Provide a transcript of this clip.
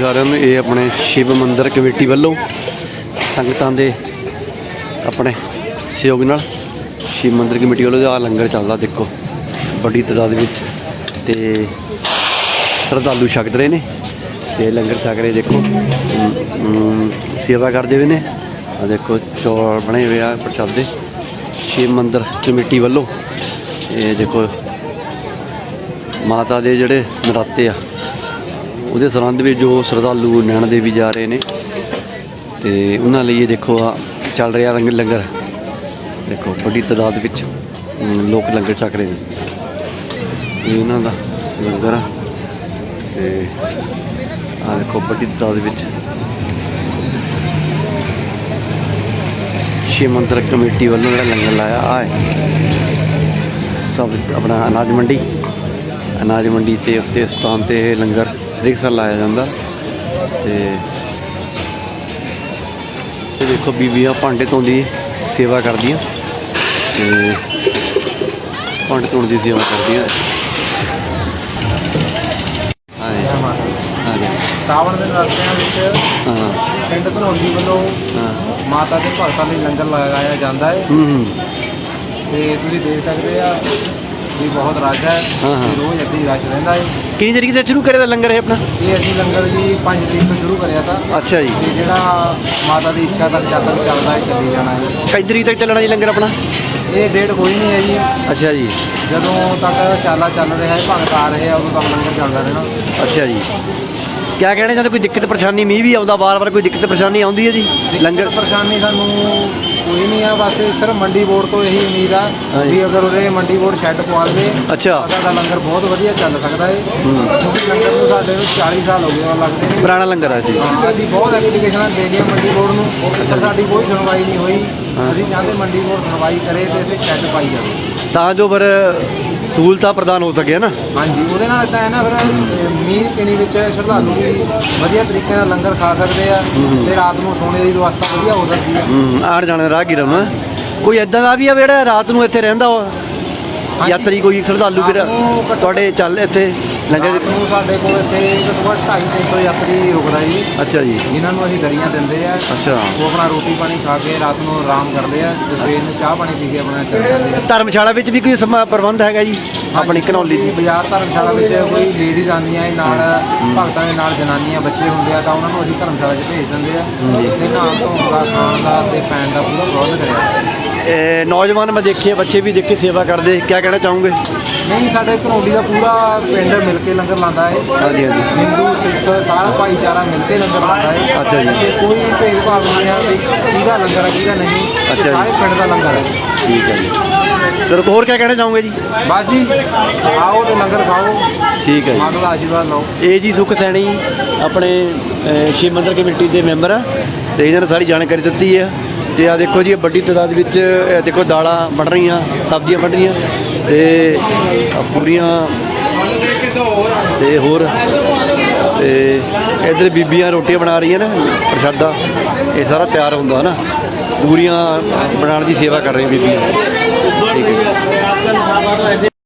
ਸਾਰਿਆਂ ਨੂੰ ਇਹ ਆਪਣੇ ਸ਼ਿਵ ਮੰਦਿਰ ਕਮੇਟੀ ਵੱਲੋਂ ਸੰਗਤਾਂ ਦੇ ਆਪਣੇ ਸਹਿਯੋਗ ਨਾਲ ਸ਼ਿਵ ਮੰਦਿਰ ਕਮੇਟੀ ਵੱਲੋਂ ਆ ਲੰਗਰ ਚੱਲਦਾ ਦੇਖੋ, ਵੱਡੀ ਤਾਦਾਦ ਵਿੱਚ ਤੇ ਸ਼ਰਧਾਲੂ ਛਕਦੇ ਰਹੇ ਨੇ ਤੇ ਲੰਗਰ ਛਕ ਰਹੇ ਦੇਖੋ ਸੇਵਾ ਕਰਦੇ ਹੋਏ ਨੇ। ਆ ਦੇਖੋ, ਚੌਲ ਬਣੇ ਹੋਏ ਆ ਪ੍ਰਸ਼ਾਦੇ। ਸ਼ਿਵ ਮੰਦਿਰ ਕਮੇਟੀ ਵੱਲੋਂ ਇਹ ਦੇਖੋ, ਮਾਤਾ ਦੇ ਜਿਹੜੇ ਨਰਾਤੇ ਆ ਉਹਦੇ ਸੰਬੰਧ ਵਿੱਚ ਜੋ ਸ਼ਰਧਾਲੂ ਨੈਣ ਦੇਵੀ ਜਾ ਰਹੇ ਨੇ ਤੇ ਉਹਨਾਂ ਲਈ ਇਹ ਦੇਖੋ ਆ ਚੱਲ ਰਿਹਾ ਰੰਗ ਲੰਗਰ। ਦੇਖੋ, ਵੱਡੀ ਤਾਦਾਦ ਵਿੱਚ ਲੋਕ ਲੰਗਰ ਛਕ ਰਹੇ ਨੇ। ਇਹ ਇਹਨਾਂ ਦਾ ਲੰਗਰ ਆ। ਤੇ ਆ ਦੇਖੋ, ਵੱਡੀ ਤਾਦਾਦ ਵਿੱਚ। ਸ਼ਿਵ ਮੰਦਿਰ ਕਮੇਟੀ ਵੱਲੋਂ ਜਿਹੜਾ ਲੰਗਰ ਲਾਇਆ ਆ ਸਭ ਆਪਣਾ ਅਨਾਜ ਮੰਡੀ। ਅਨਾਜ ਮੰਡੀ ਤੇ ਉੱਤੇ ਸਥਾਨ ਤੇ ਲੰਗਰ ਹਰੇਕ ਸਾਲ ਲਾਇਆ ਜਾਂਦਾ। ਤੇ ਇਹ ਦੇਖੋ ਬੀਬੀਆਂ ਭਾਂਡੇ ਧੋਂਦੀ ਸੇਵਾ ਕਰਦੀਆਂ। ਤੇ ਭਾਂਡੇ ਧੋਣ ਦੀ ਸੇਵਾ ਕਰਦੀਆਂ। ਸਾਵਣ ਦੇ ਨਰਾਤਿਆਂ ਵਿੱਚ ਹਾਂ। ਪਿੰਡ ਧਨੌਲੀ ਵੱਲੋਂ ਹਾਂ। ਮਾਤਾ ਦੇ ਭਗਤਾਂ ਲਈ ਲੰਗਰ ਲਗਾਇਆ ਜਾਂਦਾ ਹੂੰ। ਤੇ ਤੁਸੀਂ ਦੇਖ ਸਕਦੇ ਆ ਵੀ ਬਹੁਤ ਰਸ਼ ਹੈ ਹਾਂ, ਰੋਜ਼ ਇੱਦਾਂ ਹੀ ਰਸ਼ ਰਹਿੰਦਾ ਹੈ ਕਿੰਨੀ ਤਰੀਕੇ ਤੇ ਸ਼ੁਰੂ ਕਰਿਆ ਦਾ ਲੰਗਰ ਇਹ ਆਪਣਾ? ਇਹ ਅਸੀਂ ਲੰਗਰ ਜੀ 5 ਤਰੀਕ ਤੋਂ ਸ਼ੁਰੂ ਕਰਿਆ ਤਾਂ। ਅੱਛਾ ਜੀ। ਤੇ ਜਿਹੜਾ ਮਾਤਾ ਦੀ ਇੱਛਾ ਤੱਕ ਜਦ ਤੱਕ ਚੱਲਦਾ ਹੈ ਚੱਲੀ ਜਾਣਾ ਹੈ ਕਈ ਤਰੀਕ ਤੱਕ ਚੱਲਣਾ ਜੀ ਲੰਗਰ ਆਪਣਾ? ਇਹ ਡੇਟ ਕੋਈ ਨਹੀਂ ਹੈ ਜੀ। ਅੱਛਾ ਜੀ। ਜਦੋਂ ਤੱਕ ਚਾਲਾ ਚੱਲ ਰਿਹਾ ਹੈ ਭਗਤ ਆ ਰਹੇ ਆ ਉਦੋਂ ਤੱਕ ਲੰਗਰ ਚੱਲਦਾ ਰਹਿਣਾ। ਅੱਛਾ ਜੀ। ਕਿਆ ਕਹਿਣਾ ਚਾਹੁੰਦੇ ਕੋਈ ਦਿੱਕਤ ਪਰੇਸ਼ਾਨੀ ਮੀਂਹ ਵੀ ਆਉਂਦਾ ਵਾਰ-ਵਾਰ ਕੋਈ ਦਿੱਕਤ ਪਰੇਸ਼ਾਨੀ ਆਉਂਦੀ ਹੈ ਜੀ? ਲੰਗਰ ਪਰੇਸ਼ਾਨੀ ਸਾਨੂੰ ਆ ਬਸ ਸਿਰਫ ਮੰਡੀ ਬੋਰਡ ਤੋਂ ਇਹੀ ਉਮੀਦ ਆ ਹਾਂਜੀ। ਵੀ ਅਗਰ ਉਰੇ ਮੰਡੀ ਬੋਰਡ ਸ਼ੈੱਡ ਪਵਾ ਲਵੇ ਅੱਛਾ। ਸਾਡਾ ਲੰਗਰ ਬਹੁਤ ਵਧੀਆ ਚੱਲ ਸਕਦਾ ਹੈ। ਕਿਉਂਕਿ ਲੰਗਰ ਨੂੰ ਸਾਡੇ ਨੂੰ 40 ਸਾਲ ਹੋ ਗਏ ਆ ਲੱਗਦੇ ਨੇ ਪੁਰਾਣਾ ਲੰਗਰ ਹੈ ਜੀ। ਹਾਂ, ਅਸੀਂ ਬਹੁਤ ਐਪਲੀਕੇਸ਼ਨਾਂ ਦੇ ਦੀਆਂ ਮੰਡੀ ਬੋਰਡ ਨੂੰ ਪਰ ਸਾਡੀ ਕੋਈ ਸੁਣਵਾਈ ਨਹੀਂ ਹੋਈ। ਅਸੀਂ ਚਾਹੁੰਦੇ ਮੰਡੀ ਬੋਰਡ ਸੁਣਵਾਈ ਕਰੇ ਤੇ ਇੱਥੇ ਸ਼ੈੱਡ ਪਾਈ ਜਾਵੇ। ਤਾਂ ਜੋ ਫਿਰ ਸਹੂਲਤਾਂ ਪ੍ਰਦਾਨ ਹੋ ਸਕੇ ਨਾ? ਹਾਂਜੀ ਉਹਦੇ ਨਾਲ ਇਦਾਂ ਹੈ ਨਾ ਫਿਰ ਅਹ, ਮੀਂਹ ਕਿਣੀ ਵਿੱਚ ਸ਼ਰਧਾਲੂ ਵੀ ਵਧੀਆ ਤਰੀਕੇ ਨਾਲ ਲੰਗਰ ਖਾ ਸਕਦੇ ਆ ਤੇ ਰਾਤ ਨੂੰ ਸੋਣੇ ਦੀ ਵਿਵਸਥਾ ਵਧੀਆ ਹੋ ਸਕਦੀ ਹੂੰ ਆਣ ਜਾਣ ਰਾਹਗੀਰਾਂ ਨੂੰ ਕੋਈ ਇਦਾਂ ਦਾ ਵੀ ਆ ਜਿਹੜਾ ਰਾਤ ਨੂੰ ਇੱਥੇ ਰਹਿੰਦਾ ਵਾ। ਯਾਤਰੀ ਕੋਈ ਸ਼ਰਧਾਲੂ ਘੱਟੋ- ਤੁਹਾਡੇ ਚੱਲ ਇੱਥੇ ਲੰਗਰ ਰਾਤ ਨੂੰ ਸਾਡੇ ਕੋਲ ਇੱਥੇ ਘੱਟੋ ਘੱਟ 250 ਯਾਤਰੀ ਰੁਕਦਾ ਜੀ। ਅੱਛਾ ਜੀ। ਜਿਨ੍ਹਾਂ ਨੂੰ ਅਸੀਂ ਦਰੀਆਂ ਦਿੰਦੇ ਆ। ਅੱਛਾ। ਉਹ ਆਪਣਾ ਰੋਟੀ ਪਾਣੀ ਖਾ ਕੇ ਰਾਤ ਨੂੰ ਆਰਾਮ ਕਰਦੇ ਆ। ਤੇ ਸਵੇਰ ਨੂੰ ਚਾਹ ਪਾਣੀ ਪੀ ਕੇ ਆਪਣਾ ਚੱਲ ਜਾਂਦੇ ਆ। ਧਰਮਸ਼ਾਲਾ ਵਿੱਚ ਵੀ ਕੋਈ ਸਮਾ ਪ੍ਰਬੰਧ ਹੈਗਾ ਜੀ? ਆਪਣੀ ਘਨੌਲੀ ਦੀ। ਬਾਜ਼ਾਰ ਧਰਮਸ਼ਾਲਾ ਵਿੱਚ ਕੋਈ ਲੇਡੀਜ਼ ਆਉਂਦੀਆਂ ਇਹ ਨਾਲ ਭਗਤਾਂ ਦੇ ਨਾਲ ਜਨਾਨੀਆਂ ਬੱਚੇ ਹੁੰਦੇ ਆ ਤਾਂ ਉਹਨਾਂ ਨੂੰ ਅਸੀਂ ਧਰਮਸ਼ਾਲਾ 'ਚ ਭੇਜ ਦਿੰਦੇ ਆ। ਤੇ ਧੋਣ ਦਾ ਖਾਣ ਦਾ ਤੇ ਪੈਣ ਦਾ ਪੂਰਾ ਪ੍ਰਬੰਧ ਕਰਿਆ। ਨੌਜਵਾਨ ਮੈਂ ਦੇਖੇ ਬੱਚੇ ਵੀ ਦੇਖੇ ਸੇਵਾ ਕਰਦੇ। ਕਿਆ ਕਹਿਣਾ ਚਾਹੋਗੇ? ਨਹੀਂ ਸਾਡੇ ਘਨੌਲੀ ਦਾ ਪੂਰਾ ਪਿੰਡ ਮਿਲ ਕੇ ਲੰਗਰ ਲਾਉਂਦਾ ਹੈ ਹਾਂਜੀ ਹਾਂਜੀ। ਹਿੰਦੂ ਸਿੱਖ ਸਾਰਾ ਭਾਈਚਾਰਾ ਮਿਲ ਕੇ ਲੰਗਰ ਲਾਉਂਦਾ ਹੈ ਅੱਛਾ ਜੀ। ਤੇ ਕੋਈ ਭੇਦਭਾਵ ਨਹੀਂ ਹੈ ਵੀ ਕਿਹਦਾ ਲੰਗਰ ਹੈ ਕਿਹਦਾ ਨਹੀਂ। ਅੱਛਾ ਜੀ। ਸਾਰੇ ਪਿੰਡ ਦਾ ਲੰਗਰ ਹੈ ਠੀਕ ਹੈ ਜੀ। ਚਲੋ ਹੋਰ ਕਿਆ ਕਹਿਣਾ ਚਾਹੋਗੇ ਜੀ? ਬਸ ਜੀ ਆਓ ਤੇ ਲੰਗਰ ਖਾਓ। ਠੀਕ ਹੈ ਜੀ। ਮਾਤਾ ਦਾ ਆਸ਼ੀਰਵਾਦ ਲਓ। ਇਹ ਜੀ ਸੁਖ ਸੈਣੀ ਆਪਣੇ ਸ਼ਿਵ ਮੰਦਿਰ ਕਮੇਟੀ ਦੇ ਮੈਂਬਰ ਆ। ਤੇ ਇਹਨਾਂ ਨੇ ਸਾਰੀ ਜਾਣਕਾਰੀ ਦਿੱਤੀ ਹੈ ਤੇ ਆ ਦੇਖੋ ਜੀ, ਇਹ ਵੱਡੀ ਤਾਦਾਦ ਵਿੱਚ, ਇਹ ਦੇਖੋ ਦਾਲਾਂ ਬਣ ਰਹੀਆਂ, ਸਬਜ਼ੀਆਂ ਬਣ ਰਹੀਆਂ ਤੇ ਪੂਰੀਆਂ ਤੇ ਹੋਰ ਤੇ ਇਧਰ ਬੀਬੀਆਂ ਰੋਟੀਆਂ ਬਣਾ ਰਹੀਆਂ ਨੇ, ਪ੍ਰਸ਼ਾਦਾ। ਇਹ ਸਾਰਾ ਤਿਆਰ ਹੁੰਦਾ ਨਾ ਪੂਰੀਆਂ ਬਣਾਉਣ ਦੀ ਸੇਵਾ ਕਰ ਰਹੀਆਂ ਬੀਬੀਆਂ। ਠੀਕ ਹੈ